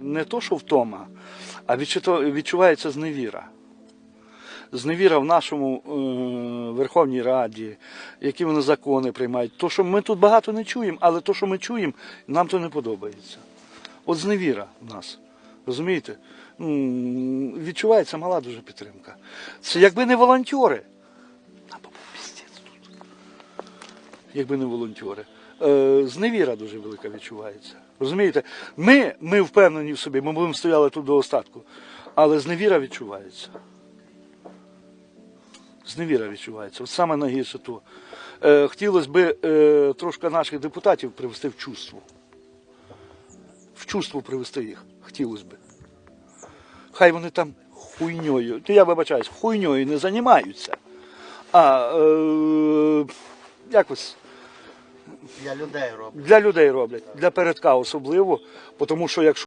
не то, що втома, а відчувається зневіра. Зневіра в нашому е, Верховній Раді, які вони закони приймають. То, що ми тут багато не чуємо, але то, що ми чуємо, нам то не подобається. От зневіра в нас. Розумієте? М, Відчувається мала дуже підтримка. Це якби не волонтери. Якби не волонтери. Е, зневіра дуже велика відчувається. Розумієте? Ми, ми впевнені в собі, ми будемо стояли тут до остатку. Але зневіра відчувається. Зневіра відчувається. От саме найгірше то. Е, хотілося б е, трошки наших депутатів привести в чувство. В чувство привести їх. Хотілося б. Хай вони там хуйньою, то я вибачаюсь, хуйньою не займаються. А е, якось Для людей роблять. для людей роблять, для передка особливо, тому що якщо